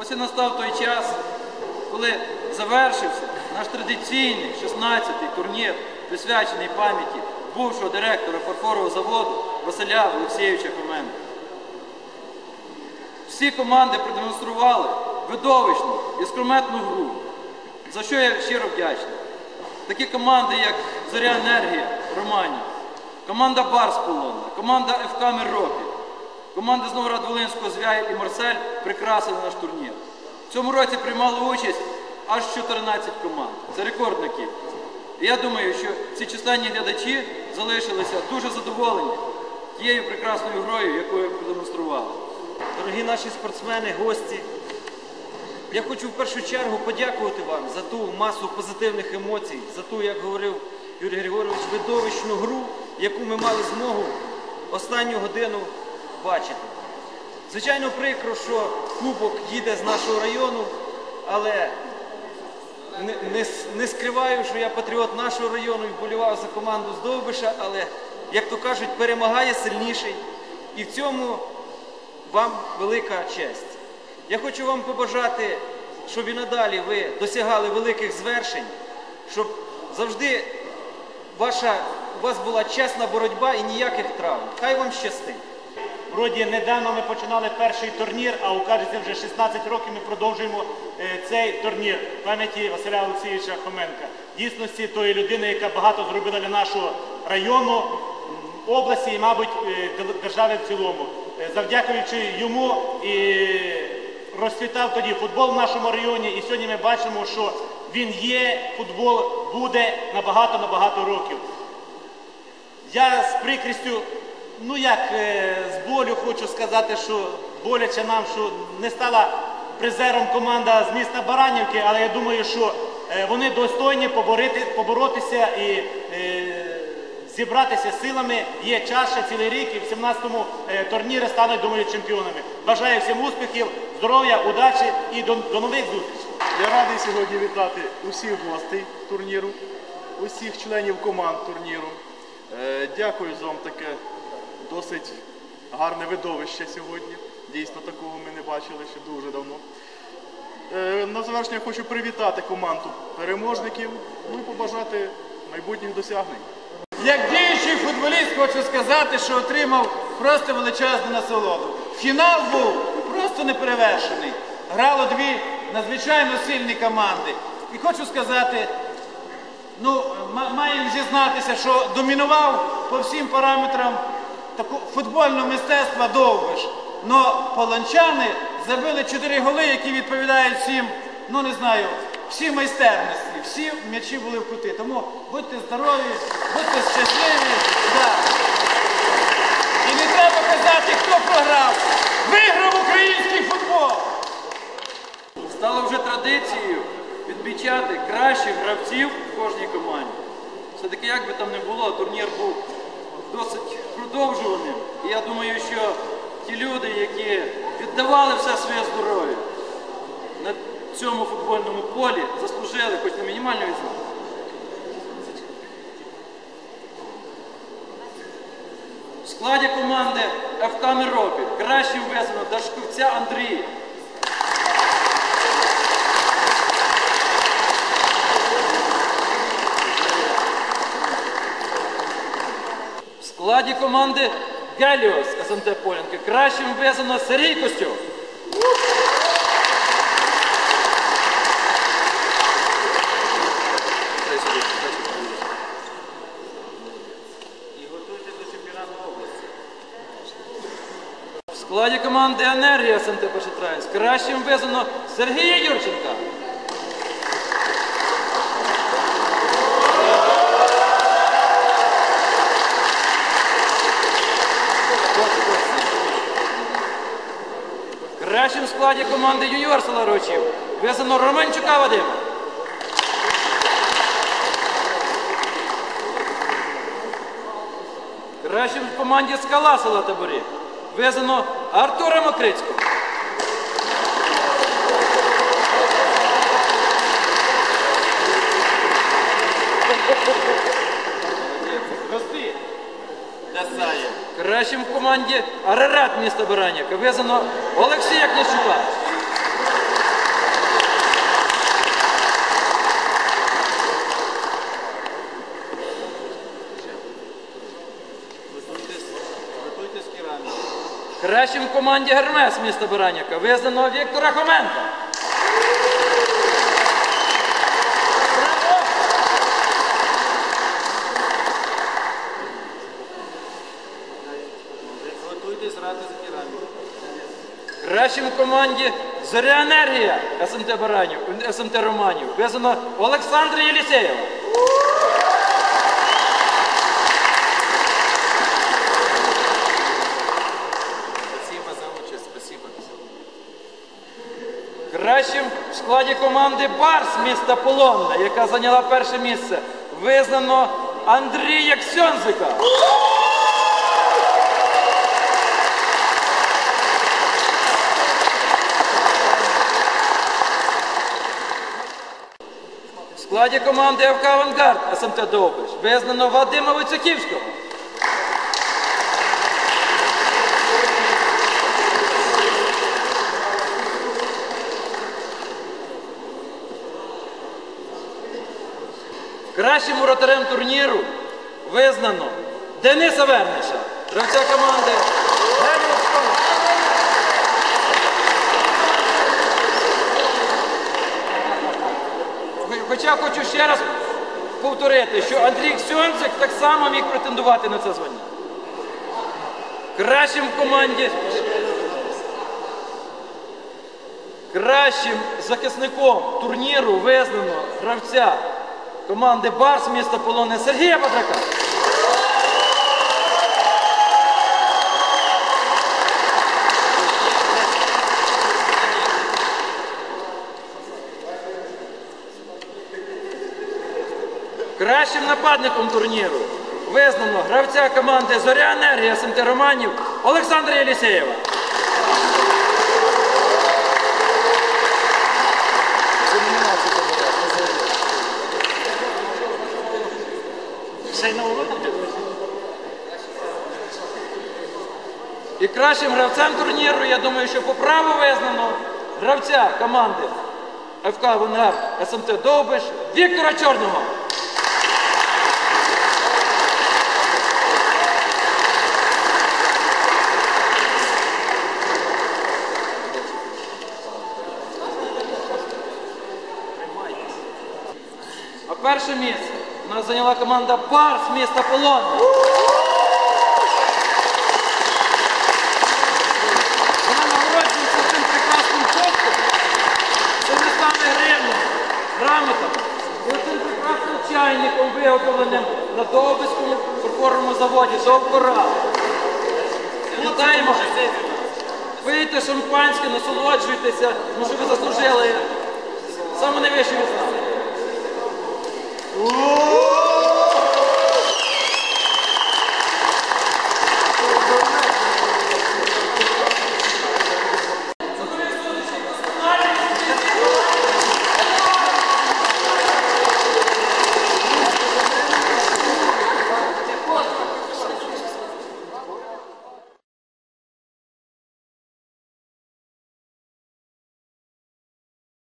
Ось і настав той час, коли завершився наш традиційний 16-й турнір, присвячений пам'яті бувшого директора фарфорового заводу Василя Олексійовича Хоменка. Всі команди продемонстрували видовищну і скрометну гру, за що я щиро вдячний. Такі команди, як Зоря Енергія Романів, команда Барс Полонна, команда ФК Миропіль, команда з Новоград-Волинського Звягель і Марсель прикрасили наш турнір. В цьому році приймало участь аж 14 команд. Це рекордна кількість. Я думаю, що ці численні глядачі залишилися дуже задоволені тією прекрасною грою, яку ви продемонстрували. Дорогі наші спортсмени, гості, я хочу в першу чергу подякувати вам за ту масу позитивних емоцій, за ту, як говорив Юрій Григорович, видовищну гру, яку ми мали змогу останню годину бачити. Звичайно, прикро, що кубок їде з нашого району, але не, не, не скриваю, що я патріот нашого району і вболівав за команду з але, як то кажуть, перемагає сильніший. І в цьому вам велика честь. Я хочу вам побажати, щоб і надалі ви досягали великих звершень, щоб завжди ваша, у вас була чесна боротьба і ніяких травм. Хай вам щастить. Вроді недавно ми починали перший турнір, а окажеться вже 16 років ми продовжуємо е, цей турнір в пам'яті Василя Олексійовича Хоменка. Дійсності тої людини, яка багато зробила для нашого району, області і, мабуть, е, держави в цілому. Е, Завдякуючи йому і розцвітав тоді футбол в нашому районі, і сьогодні ми бачимо, що він є, футбол буде на багато-набагато років. Я з прикрістю, ну як е, з болю хочу сказати, що боляче нам, що не стала призером команда з міста Баранівки, але я думаю, що е, вони достойні поборити, поборотися і е, зібратися силами. Є ще цілий рік, і в 17-му е, турнірі стануть, думаю, чемпіонами. Бажаю всім успіхів, здоров'я, удачі і до, до нових зустрічей. Я радий сьогодні вітати усіх гостей турніру, усіх членів команд турніру. Дякую за вам таке досить гарне видовище сьогодні. Дійсно, такого ми не бачили ще дуже давно. Е, На завершення хочу привітати команду переможників, ну і побажати майбутніх досягнень. Як діючий футболіст хочу сказати, що отримав просто величезну насолоду. Фінал був просто неперевершений. Грало дві надзвичайно сильні команди. І хочу сказати, ну, маємо зізнатися, що домінував по всім параметрам таку, футбольного мистецтва Довбиш. Но полончани забили чотири голи, які відповідають всім, ну не знаю, всі майстерності, всі м'ячі були в кути. Тому будьте здорові, будьте щасливі. Да. І не треба казати, хто програв. Виграв український футбол. Стало вже традицією відмічати кращих гравців в кожній команді. Все-таки, як би там не було, турнір був досить продовжуваним. І я думаю, що ті люди, які віддавали все своє здоров'я на цьому футбольному полі, заслужили хоч на мінімальну відзнаку. В складі команди ФК Миропіль кращим ввезено Дашковця Андрія. В складі команди Геліос СНТ Полянки кращим ввезено Сергій Костюк. В складі команди Енергія СНТ Пошетраївськ кращим ввезено Сергія Юрченка. Кращим в складі команди Юніор Соларочів Визнано Романчука Вадима. Кращим в команді Скала села Таборі везено Артура Мокрицького. Кращим в команді Арарат міста бараняка визнано Олексія Княщука. Кращим в команді Гермес міста бараняка визнано Віктора Хоменка. Кращим в команді Зоря Енергія СМТ Баранів, СМТ Романів визнано Олександра Єлісєєва. Спасибо за участь, спасибо. Кращим в складі команди Барс міста Полонна, яка зайняла перше місце, визнано Андрія Ксьонзика. Складі команди ФК Авангард СМТ Довбиш визнано Вадима Вицюківського. Кращим воротарем турніру визнано Дениса Верниша, гравця команди. Хоча хочу ще раз повторити, що Андрій Ксьонцик так само міг претендувати на це звання. Кращим в команді. Кращим захисником турніру визнано гравця команди Барс міста Полоне Сергія Бадрака. Кращим нападником турніру визнано гравця команди Зоря Енергія СМТ Олександра Єлісєєва. І кращим гравцем турніру, я думаю, що по праву визнано гравця команди ФК Авангард СМТ Довбиш Віктора Чорного. Перше місце у нас зайняла команда Барс міста Полонне. Вона нагороджується цим прекрасним коштом, цими саме гривнями, грамотами і цим прекрасним чайником, виготовленим на Довбиському фарфоровому заводі Довкора. Вітаємо! Пийте шампанське, насолоджуйтеся, тому що ви заслужили саме найвищу відзнаку.